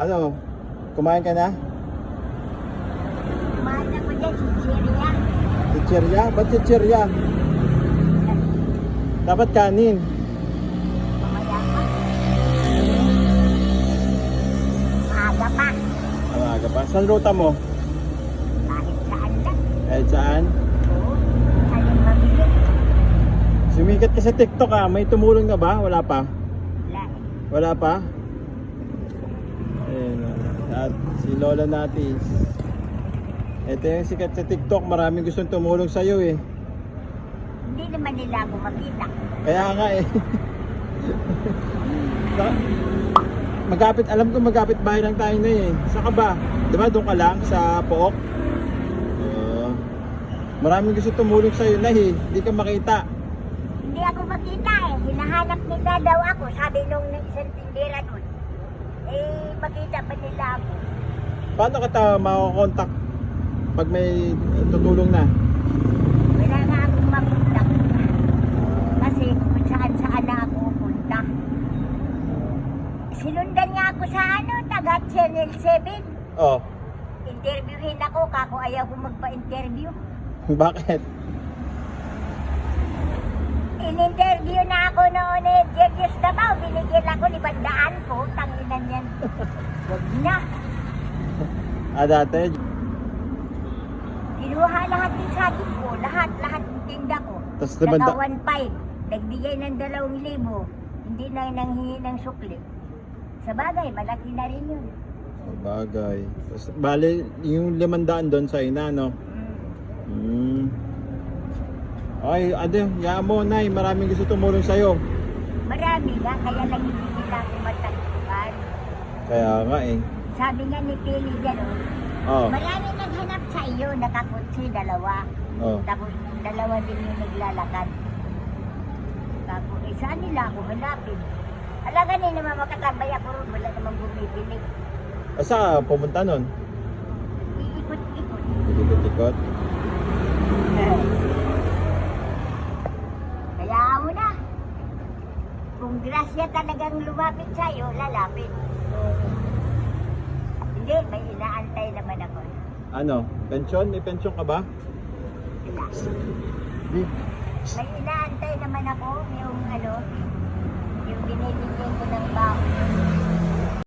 Ano? Kumain ka na? Kumain ako dyan, sincerya. Chichirya? Ba't chichirya? Dapat kanin. Mamaya pa. Maaga pa. Amaga pa. Saan ruta mo? Kahit saan lang. Kahit saan? Oo. Alin mabili. Sumikat ka sa TikTok ah. May tumulong na ba? Wala pa? Wala. Wala pa? Ah. At si Lola Natis. Ito yung sikat sa TikTok. Maraming gustong tumulong sa'yo eh. Hindi naman nila ako makita. Kaya nga eh. Sa- magapit, alam ko magapit bahay lang tayo na eh. Saan ka ba? Di ba doon ka lang sa Pook? Oo. maraming gusto tumulong sa'yo na eh. Hindi ka makita. Hindi ako makita eh. Hinahanap nila daw ako. Sabi nung isang tindera nun. Eh, makita pa nila ako. Paano kita makakontakt pag may tutulong na? Wala na akong mapunta. Kasi kung saan saan na ako pupunta. Sinundan niya ako sa ano, taga Channel 7. Oh, Interviewin ako, kako ayaw ko magpa-interview. bakit? In-interview na ako noon eh, Jerius Davao, binigyan ako ni Bandaan ko, Huwag na. Ah, dati? Kinuha lahat ng saging ko, lahat, lahat ng tinda ko. Tapos naman da- 1.5, nagbigay ng 2,000, hindi na nanghingi ng sukli. Sa bagay, malaki na rin yun. Oh, bagay. Tapos, bali, yung limandaan doon sa ina, no? Mm. Hmm. Ay, ade, yaan mo, Nay. Maraming gusto tumulong sa'yo. Marami nga, kaya lang hindi matagpuan. Kaya nga eh. Sabi nga ni Pili dyan, oh, marami naghanap sa iyo, nakakutsi, dalawa. oh. Tapos dalawa din yung naglalakad. Tapos eh, saan nila ako hanapin? Alaga ni naman makatambay ako ron, wala namang bumibili. Asa ka pumunta nun? Iikot-ikot. Ikot-ikot. Kaya mo na. Kung grasya talagang lumapit sa'yo, lalapit. Hindi, may inaantay naman ako. Ano? Pensyon? May pensyon ka ba? Wala. May inaantay naman ako yung